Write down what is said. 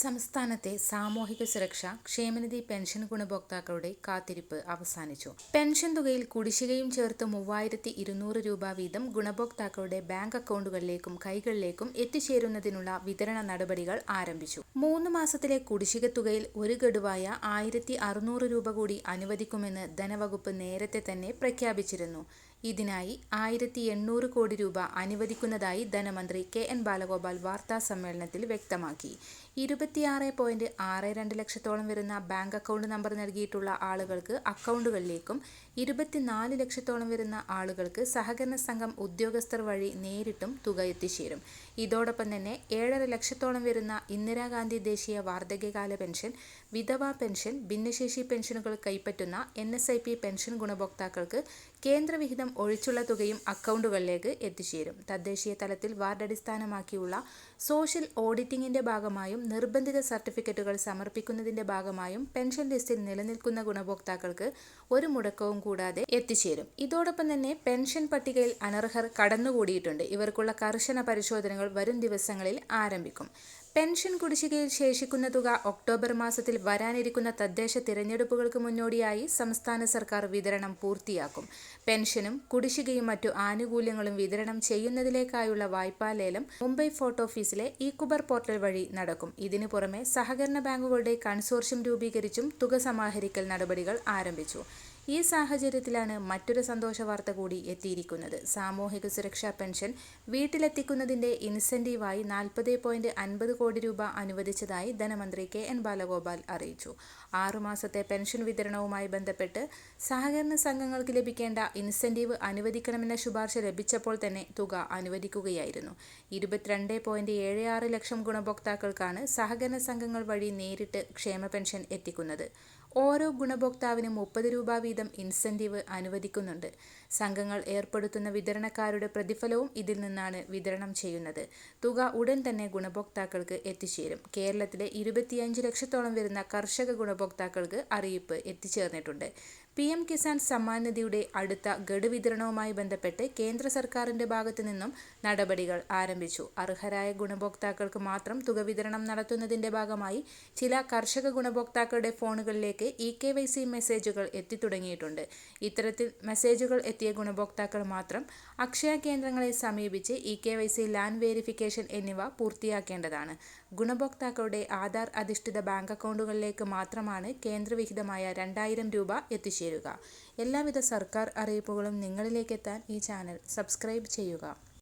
സംസ്ഥാനത്തെ സാമൂഹിക സുരക്ഷ ക്ഷേമനിധി പെൻഷൻ ഗുണഭോക്താക്കളുടെ കാത്തിരിപ്പ് അവസാനിച്ചു. പെൻഷൻ തുകയിൽ കുടിശ്ശികയും ചേർത്ത് മൂവായിരത്തി ഇരുന്നൂറ് രൂപ വീതം ഗുണഭോക്താക്കളുടെ ബാങ്ക് അക്കൗണ്ടുകളിലേക്കും കൈകളിലേക്കും എത്തിച്ചേരുന്നതിനുള്ള വിതരണ നടപടികൾ ആരംഭിച്ചു. മൂന്ന് മാസത്തിലെ കുടിശ്ശിക തുകയിൽ ഒരു ഗഡുവായ ആയിരത്തി രൂപ കൂടി അനുവദിക്കുമെന്ന് ധനവകുപ്പ് നേരത്തെ തന്നെ പ്രഖ്യാപിച്ചിരുന്നു. ഇതിനായി ആയിരത്തി എണ്ണൂറ് കോടി രൂപ അനുവദിക്കുന്നതായി ധനമന്ത്രി കെ എൻ ബാലഗോപാൽ വാർത്താ സമ്മേളനത്തിൽ വ്യക്തമാക്കി. ഇരുപത്തിയാറ് പോയിന്റ് ആറ് രണ്ട് ലക്ഷത്തോളം വരുന്ന ബാങ്ക് അക്കൗണ്ട് നമ്പർ നൽകിയിട്ടുള്ള ആളുകൾക്ക് അക്കൗണ്ടുകളിലേക്കും ഇരുപത്തിനാല് ലക്ഷത്തോളം വരുന്ന ആളുകൾക്ക് സഹകരണ സംഘം ഉദ്യോഗസ്ഥർ വഴി നേരിട്ടും തുക എത്തിച്ചേരും. ഇതോടൊപ്പം തന്നെ ഏഴര ലക്ഷത്തോളം വരുന്ന ഇന്ദിരാഗാന്ധി ദേശീയ വാർദ്ധക്യകാല പെൻഷൻ വിധവാ പെൻഷൻ ഭിന്നശേഷി പെൻഷനുകൾ കൈപ്പറ്റുന്ന എൻ പെൻഷൻ ഗുണഭോക്താക്കൾക്ക് കേന്ദ്രവിഹിതം ഒഴിച്ചുള്ള തുകയും അക്കൗണ്ടുകളിലേക്ക് എത്തിച്ചേരും. തദ്ദേശീയ തലത്തിൽ വാർഡ് അടിസ്ഥാനമാക്കിയുള്ള സോഷ്യൽ ഓഡിറ്റിംഗിന്റെ ഭാഗമായും നിർബന്ധിത സർട്ടിഫിക്കറ്റുകൾ സമർപ്പിക്കുന്നതിന്റെ ഭാഗമായും പെൻഷൻ ലിസ്റ്റിൽ നിലനിൽക്കുന്ന ഗുണഭോക്താക്കൾക്ക് ഒരു മുടക്കവും കൂടാതെ എത്തിച്ചേരും. ഇതോടൊപ്പം തന്നെ പെൻഷൻ പട്ടികയിൽ അനർഹർ കടന്നുകൂടിയിട്ടുണ്ട്. ഇവർക്കുള്ള കർശന പരിശോധനകൾ വരും ദിവസങ്ങളിൽ ആരംഭിക്കും. പെൻഷൻ കുടിശ്ശികയിൽ ശേഷിക്കുന്ന തുക ഒക്ടോബർ മാസത്തിൽ വരാനിരിക്കുന്ന തദ്ദേശ തിരഞ്ഞെടുപ്പുകൾക്ക് മുന്നോടിയായി സംസ്ഥാന സർക്കാർ വിതരണം പൂർത്തിയാക്കും. പെൻഷനും കുടിശ്ശികയും മറ്റു ആനുകൂല്യങ്ങളും വിതരണം ചെയ്യുന്നതിലേക്കായുള്ള വായ്പാ ലേലം മുംബൈ ഫോർട്ട് ഓഫീസിലെ ഇ കുബർ പോർട്ടൽ വഴി നടക്കും. ഇതിനു പുറമെ സഹകരണ ബാങ്കുകളുടെ കൺസോർഷ്യം രൂപീകരിച്ചും തുക സമാഹരിക്കൽ നടപടികൾ ആരംഭിച്ചു. ഈ സാഹചര്യത്തിലാണ് മറ്റൊരു സന്തോഷ വാർത്ത കൂടി എത്തിയിരിക്കുന്നത്. സാമൂഹിക സുരക്ഷാ പെൻഷൻ വീട്ടിലെത്തിക്കുന്നതിന്റെ ഇൻസെന്റീവായി നാൽപ്പത് പോയിന്റ് അൻപത് കോടി രൂപ അനുവദിച്ചതായി ധനമന്ത്രി കെ എൻ ബാലഗോപാൽ അറിയിച്ചു. ആറുമാസത്തെ പെൻഷൻ വിതരണവുമായി ബന്ധപ്പെട്ട് സഹകരണ സംഘങ്ങൾക്ക് ലഭിക്കേണ്ട ഇൻസെന്റീവ് അനുവദിക്കണമെന്ന ശുപാർശ ലഭിച്ചപ്പോൾ തന്നെ തുക അനുവദിക്കുകയായിരുന്നു. ഇരുപത്തിരണ്ട് പോയിന്റ് ഏഴ് ആറ് ലക്ഷം ഗുണഭോക്താക്കൾക്കാണ് സഹകരണ സംഘങ്ങൾ വഴി നേരിട്ട് ക്ഷേമ പെൻഷൻ എത്തിക്കുന്നത്. ഓരോ ഗുണഭോക്താവിനും മുപ്പത് രൂപ വീതം ഇൻസെന്റീവ് അനുവദിക്കുന്നുണ്ട്. സംഘങ്ങൾ ഏർപ്പെടുത്തുന്ന വിതരണക്കാരുടെ പ്രതിഫലവും ഇതിൽ നിന്നാണ് വിതരണം ചെയ്യുന്നത്. തുക ഉടൻ തന്നെ ഗുണഭോക്താക്കൾക്ക് എത്തിച്ചേരും. കേരളത്തിലെ ഇരുപത്തിയഞ്ച് ലക്ഷത്തോളം വരുന്ന കർഷക ഗുണഭോക്താക്കൾക്ക് അറിയിപ്പ് എത്തിച്ചേർന്നിട്ടുണ്ട്. പി എം കിസാൻ സമ്മാൻ നിധിയുടെ അടുത്ത ഗഡു വിതരണവുമായി ബന്ധപ്പെട്ട് കേന്ദ്ര സർക്കാരിന്റെ ഭാഗത്തു നിന്നും നടപടികൾ ആരംഭിച്ചു. അർഹരായ ഗുണഭോക്താക്കൾക്ക് മാത്രം തുക വിതരണം നടത്തുന്നതിന്റെ ഭാഗമായി ചില കർഷക ഗുണഭോക്താക്കളുടെ ഫോണുകളിലേക്ക് ഇ കെ വൈ സി മെസ്സേജുകൾ എത്തിത്തുടങ്ങിയിട്ടുണ്ട്. ഇത്തരത്തിൽ മെസ്സേജുകൾ എത്തിയ ഗുണഭോക്താക്കൾ മാത്രം അക്ഷയ കേന്ദ്രങ്ങളെ സമീപിച്ച് E K Y C land verification എന്നിവ പൂർത്തിയാക്കേണ്ടതാണ്. ഗുണഭോക്താക്കളുടെ ആധാർ അധിഷ്ഠിത ബാങ്ക് അക്കൗണ്ടുകളിലേക്ക് മാത്രമാണ് കേന്ദ്രവിഹിതമായ രണ്ടായിരം രൂപ എത്തിച്ചേരുക. എല്ലാവിധ സർക്കാർ അറിയിപ്പുകളും നിങ്ങളിലേക്കെത്താൻ ഈ ചാനൽ സബ്സ്ക്രൈബ് ചെയ്യുക.